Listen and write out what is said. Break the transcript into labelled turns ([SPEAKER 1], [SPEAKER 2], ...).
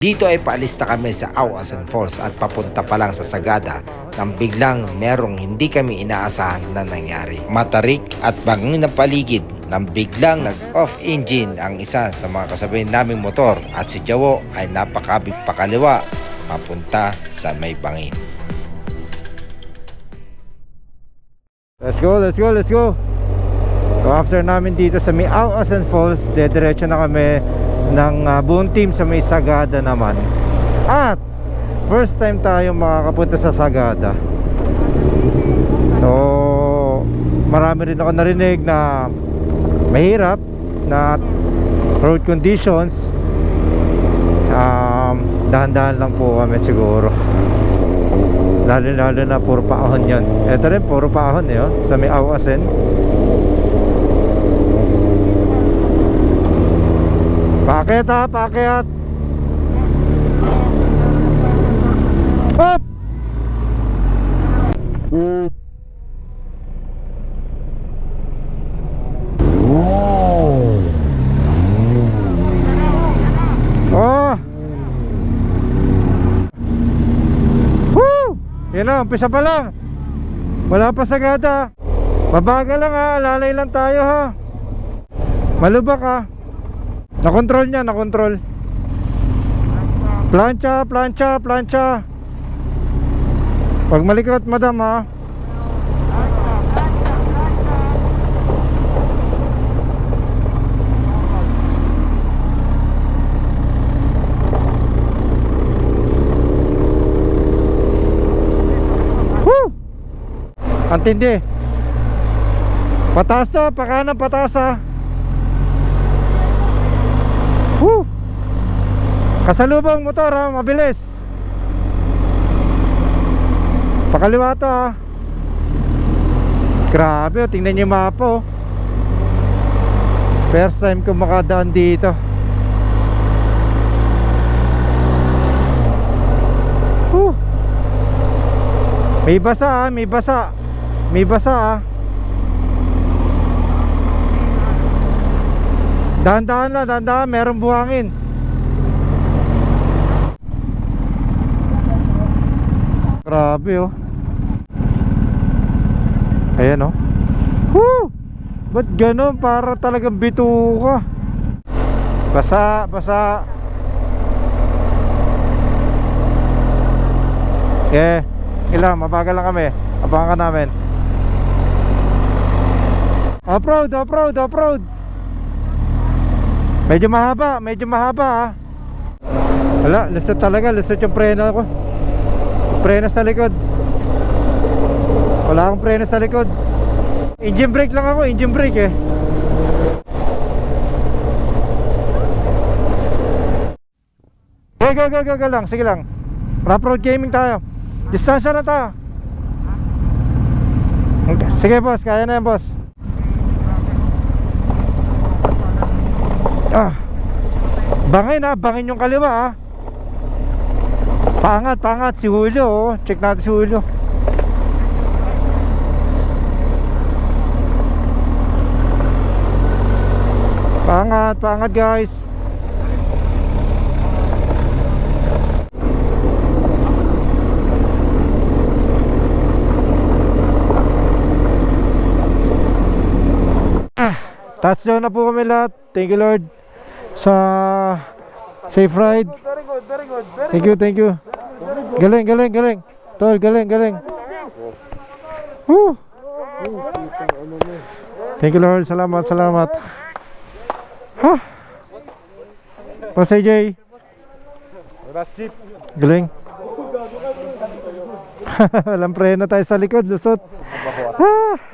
[SPEAKER 1] Dito ay paalis na kami sa Awasan Falls at papunta pa lang sa Sagada nang biglang merong hindi kami inaasahan na nangyari. Matarik at bangin na paligid nang biglang nag-off engine ang isa sa mga kasabay naming motor at si Jawo ay napakabig pakaliwa papunta sa may bangin.
[SPEAKER 2] Let's go, let's go, let's go. So after namin dito sa may Awasan Falls, dediretso na kami ng uh, buong team sa may Sagada naman. At first time tayo makakapunta sa Sagada. So marami rin ako narinig na mahirap na road conditions. Um, dahan-dahan lang po kami siguro. Lalo lalo na puro paahon yan Ito rin puro paahon eh oh, Sa may awasin Paket ha, paket Hop! Oh! Woo! Yan na, umpisa pa lang. Wala pa sagada Mabagal lang ha, alalay lang tayo ha. Malubak ha Nakontrol niya, nakontrol Plancha, plancha, plancha. Pag malikot madam ha! Ang tindi. Pataas to, pakanan pataas ha Woo! Kasalubong motor ha, mabilis. Pakaliwa to ha Grabe oh, tingnan niyo mapa oh. First time ko makadaan dito. Woo! May basa ah, may basa. May basa ah. Dahan-dahan lang, dahan-dahan, merong buhangin Grabe oh. Ayan oh. Woo! Ba't ganun? Para talagang bituka. Basa, basa. Eh, ilang, mabagal lang kami. Abangan ka namin. Off-road, off-road, off-road Medyo mahaba, medyo mahaba ah. Wala, lusot talaga, lusot yung preno ko Preno sa likod. Wala akong preno sa likod. Engine brake lang ako, engine brake eh. Go, go, go, go, go lang, sige lang. Rough road gaming tayo. Distansya na tayo. Sige boss, kaya na yan boss. Ah. Bangin ah, bangin yung kaliwa ah Pangat, pangat si Julio oh. Check natin si Julio. Pangat, pangat guys. Ah, Touchdown na po kami lahat. Thank you Lord Sa Safe ride
[SPEAKER 3] Very good, very good. Very
[SPEAKER 2] Thank you, thank you. Galing, galing, galing. Tol, galing, galing. Woo! Thank you Lord, salamat, salamat. Ha? Pasay Jay.
[SPEAKER 3] Jeep.
[SPEAKER 2] Galing. Walang preno tayo sa likod, lusot. Ah!